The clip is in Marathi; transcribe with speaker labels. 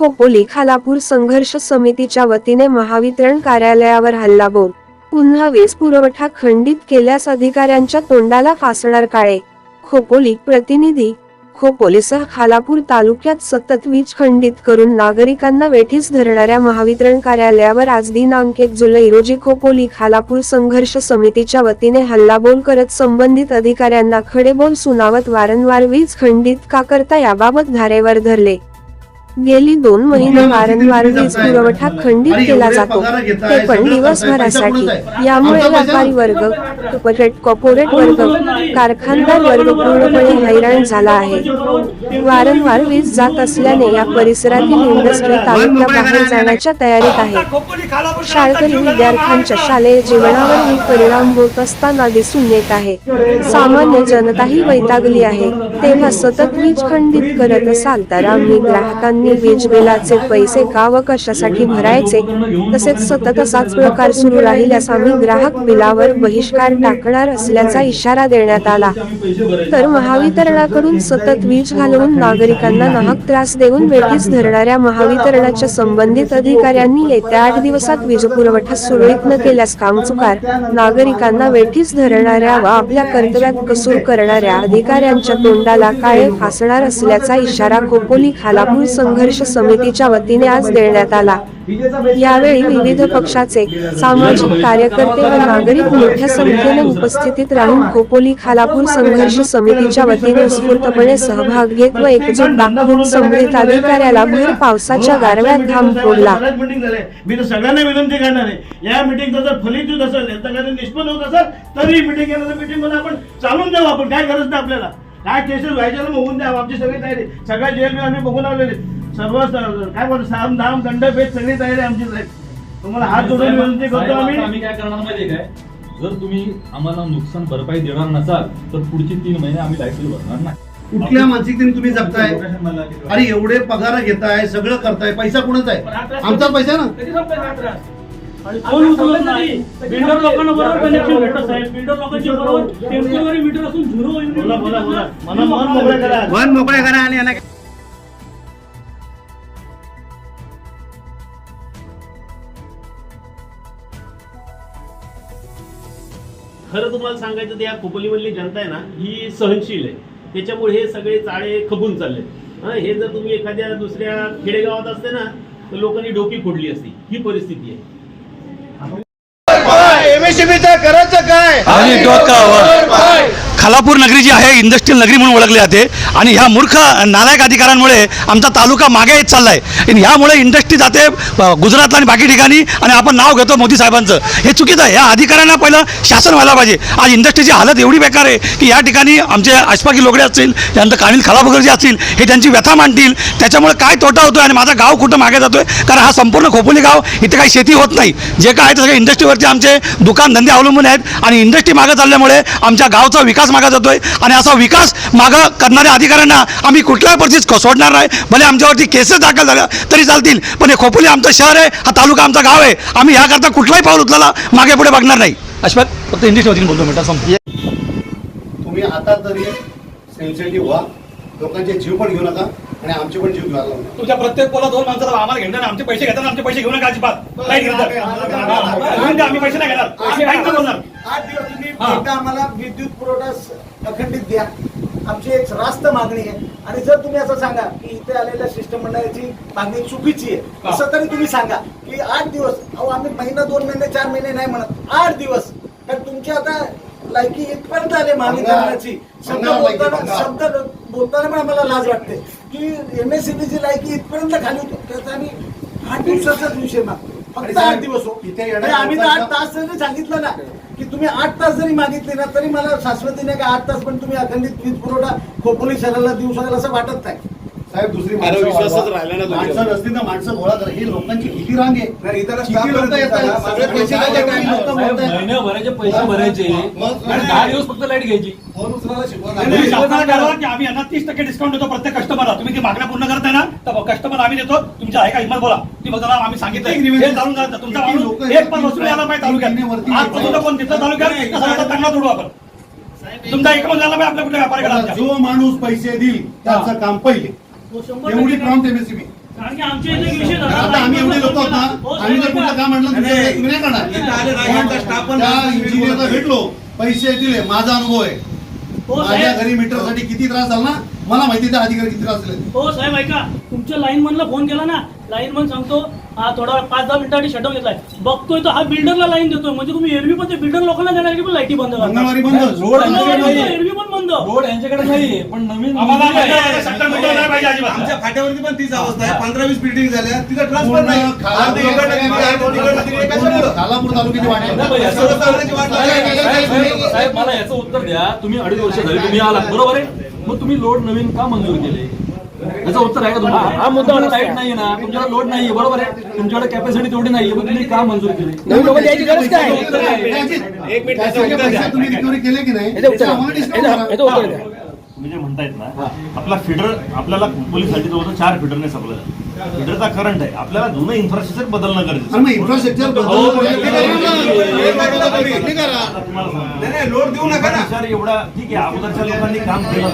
Speaker 1: हो खोपोली खालापूर संघर्ष समितीच्या वतीने महावितरण कार्यालयावर हल्लाबोल पुन्हा वीज पुरवठा खंडित केल्यास अधिकाऱ्यांच्या तोंडाला फासणार काळे. खोपोली प्रतिनिधी खोपोलीसह खालापूर तालुक्यात सतत वीज खंडित करून नागरिकांना वेठीस धरणाऱ्या महावितरण कार्यालयावर आज दिनांक एक जुलै रोजी खोपोली खालापूर संघर्ष समितीच्या वतीने हल्लाबोल करत संबंधित अधिकाऱ्यांना खडेबोल सुनावत वारंवार वीज खंडित का करता याबाबत धारेवर धरले. गेली दोन महिने वारंवार वीज पुरवठा खंडित केला जातो. ते पण दिवसभरासाठी. यामुळे व्यापारी वर्ग बजेट कॉर्पोरेट वर्ग कारखानदार वर्ग पूर्णपणे हैराण झाला आहे. वारंवार वीज जात असल्याने या परिसरातील इंडस्ट्री तालुक्याबाहेर जाण्याच्या तयारीत आहे. शाळकरी विद्यार्थ्यांच्या शालेय जीवनावर परिणाम होत असताना दिसून येत आहे. सामान्य जनताही वैतागली आहे. तेव्हा सतत वीज खंडित करत असाल तर आम्ही ग्राहकांनी वीज बिलाचे पैसे का व कशासाठी भरायचे? तसेच सतत असाच प्रकार सुरू राहिल्यास आम्ही ग्राहक बिलावर बहिष्कार टाकणार असल्याचा इशारा देण्यात आला. तर महावितरणाकडून सतत वीज घालवून नागरिकांना नाहक त्रास देऊन वेठीस धरणाऱ्या महावितरणाच्या संबंधित अधिकाऱ्यांनी येत्या आठ दिवसात वीज पुरवठा सुरळीत न केल्यास कामचुकार नागरिकांना वेठीस धरणाऱ्या व आपल्या कर्तव्यात कसूर करणाऱ्या अधिकाऱ्यांच्या तोंडाला काळे फासणार असल्याचा इशारा खोपोली खालापूर संघर्ष समितीच्या वतीने आज देण्यात आला. यावेळी विविध पक्षाचे सामाजिक कार्यकर्ते व नागरिक मोठ्या संख्येने उपस्थितीत राहून खोपोली खालापूर संघर्ष समितीच्या वतीने उत्स्फूर्तपणे सहभाग घेत व एकजूट दाखवून संबंधित अधिकाऱ्याला भर पावसाच्या गारव्यात घाम फोडला.
Speaker 2: मी तर सगळ्यांना विनंती करणार आहे. या मीटिंगचा जर फलित होत असेल निष्पन्न होत असेल तरी मीटिंग मीटिंगमध्ये आपण चालून द्यावं आपण. काय गरज नाही आपल्याला. काय केसेस व्हायच्या होऊन द्यावं. आमची सगळी तयारी. सगळ्या जेल आम्ही बघून आलेले सर्व काय बोलतो साम दाम दंड भेद सगळी तयारी आमची साहेब तुम्हाला हात जोडून विनंती करतो आम्ही.
Speaker 3: आम्ही काय करणार माहितीये काय? जर तुम्ही आम्हाला नुकसान भरपाई देणार नसाल तर पुढचे तीन महिने आम्ही लाइट बिल भरणार नाही.
Speaker 4: कुठल्या मानसिकतेने तुम्ही जगताय अरे एवढे पगार घेताय सगळं करताय पैसा कुणाचा आहे? आमचा पैसा ना?
Speaker 5: फोन उचलत नाही? बिल्डर लोकांना बरोबर कनेक्शन भेटत साहेब बिल्डर लोकांच्या बरोबर टेंपररी मीटर असून झिरो युनिट
Speaker 2: बोला बोला बोला. मला मन मोकळं करा.
Speaker 4: मन मोकळे करा आणि
Speaker 6: खरं तुम्हाला सांगायचं तर या खोपोलीमधली जनता आहे ना ही सहनशील आहे. त्याच्यामुळे हे सगळे चाळे खपून चालले. हं, हे जर तुम्ही एखाद्या दुसऱ्या खेडेगावात असते ना तर लोकांनी डोकी फोडली असती. ही परिस्थिती आहे.
Speaker 4: एमएससीबीचं करायचं काय?
Speaker 7: आणि डोकावर. खालापूर नगरी जी आहे इंडस्ट्रियल नगरी म्हणून ओळखली जाते. आणि ह्या मूर्ख नालायक अधिकाऱ्यांमुळे आमचा तालुका मागे येत चाललाय. आणि ह्यामुळे इंडस्ट्री जाते गुजरातला आणि बाकी ठिकाणी. आणि आपण नाव घेतो मोदी साहेबांचं. हे चुकीचं आहे. या अधिकाऱ्यांना पहिलं शासन व्हायला पाहिजे. आज इंडस्ट्रीची हालत एवढी बेकार आहे की या ठिकाणी आमचे अशफाकी लोकडे असतील त्यानंतर कानिल खलाबगर जे असतील हे त्यांची व्यथा मांडतील. त्याच्यामुळे काय तोटा होतो आणि माझा गाव कुठं मागे जातोय? कारण हा संपूर्ण खोपोली गाव इथे काही शेती होत नाही. जे काय आहे ते इंडस्ट्रीवरती आमचे दुकान धंदे अवलंबून आहेत. आणि इंडस्ट्री मागे चालल्यामुळे आमच्या गावचा विकास मागा जातोय. आणि असा विकास मागं करणाऱ्या अधिकाऱ्यांना आम्ही कुठल्याही परिस्थितीत सोडणार नाही. भले आमच्यावरती केसेस दाखल झाल्या तरी चालतील पण हे खोपोली आमचं शहर आहे हा तालुका आमचा गाव आहे. आम्ही ह्याकरता कुठलाही पाऊल उचलायला मागे पुढे बघणार नाही. अशफाक फक्त इंडस्ट्रीवरती बोलतो मिनिटा संपतो
Speaker 4: तुम्ही आता तरी सेन्सिटिव्ह व्हा. लोकांचे जीव पण घेऊ नका आणि आमचे पण जीव घ्यायला.
Speaker 7: तुमच्या प्रत्येक पोला दोन माणसाला आम्हाला घेणार आमचे पैसे घेतात आमचे पैसे घेऊ नका अजिबात. आम्ही पैसे नाही घेणार.
Speaker 8: आठ दिवस तुम्ही
Speaker 7: हा.
Speaker 8: एकदा आम्हाला विद्युत पुरवठा स- अखंडित द्या. आमची एक रास्त मागणी आहे. आणि जर तुम्ही असं सांगा की इथे आलेल्या शिष्टमंडळाची मागणी चुकीची आहे असं तरी तुम्ही सांगा की आठ दिवस अहो आम्ही महिना दोन महिने चार महिने नाही म्हणत. आठ दिवस. कारण तुमची आता लायकी इथपर्यंत आले महावितरणाची शब्द
Speaker 4: लायकी,
Speaker 8: बोलताना. शब्द बोलताना पण आम्हाला लाज वाटते. की एमएससीबीची लायकी इथपर्यंत खाली होती. त्याचा आम्ही आठ दिवसाचाच विषय मागतो.
Speaker 4: आणि
Speaker 8: फक्त
Speaker 4: साहेब,
Speaker 8: आठ दिवस हो.
Speaker 4: इथे
Speaker 8: आणि आम्ही तर आठ
Speaker 4: लोकांचा-
Speaker 8: तास जरी सांगितलं ना की तुम्ही आठ तास जरी मागितले ना तरी मला शाश्वतीने का आठ तास पण तुम्ही अखंडित वीज पुरवठा खोपोली शहराला देऊ शकाल असं वाटत नाही
Speaker 4: साहेब दुसरी माणसं
Speaker 2: विश्वासच
Speaker 4: वाढवा.
Speaker 2: राहिला नाही तुमच्यावर.
Speaker 4: माणसं नसतील तर माणसं गोळा करा ही लोकांची किती रांग आहे
Speaker 8: नाही, इथं
Speaker 4: किती
Speaker 8: staff
Speaker 4: लोक
Speaker 8: करत
Speaker 4: येत आहेत
Speaker 8: होता,
Speaker 4: सगळे पैसे
Speaker 8: माझं
Speaker 4: द्यायचे,
Speaker 8: काय
Speaker 4: लोकं
Speaker 3: साहेब,
Speaker 4: बोलतायत.
Speaker 3: पैसे भरायचे. आणि दहा दिवस फक्त लाइट घ्यायची.
Speaker 7: आम्ही यांना तीस टक्के डिस्काउंट देतो प्रत्येक कस्टमरला तुम्ही ती मागण्या पूर्ण करताय ना तर कस्टमर आम्ही देतो. तुमच्या आहे का हिंमत बोला. ती बघा आम्ही सांगितलं? हे तुमचा माणूस एक पण वसूल यायला पाहिजे
Speaker 4: वरती-
Speaker 7: तालुक्यात कोण तिथं तालुक्यात? चांगला जोडू आपण. तुमचा एक पण झाला पाहिजे आपल्या कुठल्या व्यापारी
Speaker 4: आता जो माणूस पैसे देईल त्याचं काम पहिले. एवढी प्रॉम्प्ट एमएससीबी
Speaker 5: कारण की आमच्या इथे विषय झाला.
Speaker 4: आता आम्ही एवढे लोक आहोत ना आम्ही जर
Speaker 5: साहेब,
Speaker 4: कुठलं काम म्हटलं तर
Speaker 9: नाही,
Speaker 4: तुम्ही नाही करणार.
Speaker 9: इथं आले राजनचा स्टाफ पण
Speaker 4: त्या
Speaker 9: राजकारणी
Speaker 4: इंजिनियरला
Speaker 9: बोलत आहे.
Speaker 4: भेटलो. पैसे दिले. माझा अनुभव आहे.
Speaker 5: हो
Speaker 4: माझ्या घरी मीटरसाठी किती त्रास झाला ना? मला माहिती त्या अधिकारी किती त्रास दिले
Speaker 5: हो साहेब ऐका. तुमच्या लाईन मनला फोन केला ना? लाईन मन सांगतो हा थोडा वेळ पाच दहा मिनिटासाठी शटडाऊन घेतलाय. बघतोय तर हा बिल्डरला लाईन देतोय. म्हणजे तुम्ही एरवी पण ते बिल्डर लोकांना देणार की पण लाईटी बंद करणार?
Speaker 4: मंगळवारी बंद.
Speaker 3: रोड
Speaker 5: एरवी पण बंद
Speaker 3: रोड यांच्याकडे नाही पण नवीन
Speaker 2: आम्हाला
Speaker 3: आहे.
Speaker 2: नाही पाहिजे अजिबात.
Speaker 9: आमच्या फाट्यावरती पण तीच अवस्था आहे पंधरा वीस बिल्डिंग झाल्या तिथं ट्रान्सफर नाही
Speaker 4: खालापूर
Speaker 9: अर्धी इकडनं तिकडे, अर्धी इकडनं तिकडे, कशामुळं?
Speaker 4: खालापूर तालुक्याची वाट
Speaker 3: नाही,
Speaker 4: आहे.
Speaker 3: पण याचं
Speaker 9: सर्व चालण्याची वाट लागली.
Speaker 3: साहेब, साहेब, साहेब, मला याचं उत्तर द्या तुम्ही अडीच वर्ष झाली तुम्ही आलात बरोबर आहे मग तुम्ही लोड नवीन का मंजूर केले याचं उत्तर आहे का तुम्हाला? हा मुद्दा लाइट नाही ना तुमच्याकडे लोड नाहीये बरोबर आहे? तुमच्याकडे कॅपॅसिटी तेवढी नाहीये मग तुम्ही का मंजूर केली?
Speaker 2: एक मिनिट,
Speaker 4: तुम्ही रिकव्हरी केले की नाही? ते आम्हाला discount करा.
Speaker 2: तुम्ही जे म्हणतायत ना आपला फिडर आपल्याला पोलीससाठी जवळ चार फिडरने सप्लाय फिडरचा करंट आहे. आपल्याला जुनं इन्फ्रास्ट्रक्चर बदलणं गरजेचं
Speaker 4: इन्फ्रास्ट्रक्चर
Speaker 2: हो,
Speaker 4: बदल
Speaker 9: हे.
Speaker 2: तुम्हाला सांगतो.
Speaker 9: नाही नाही लोड देऊ नका ना.
Speaker 2: विचार एवढा ठीक आहे अगोदरच्या लोकांनी काम केलं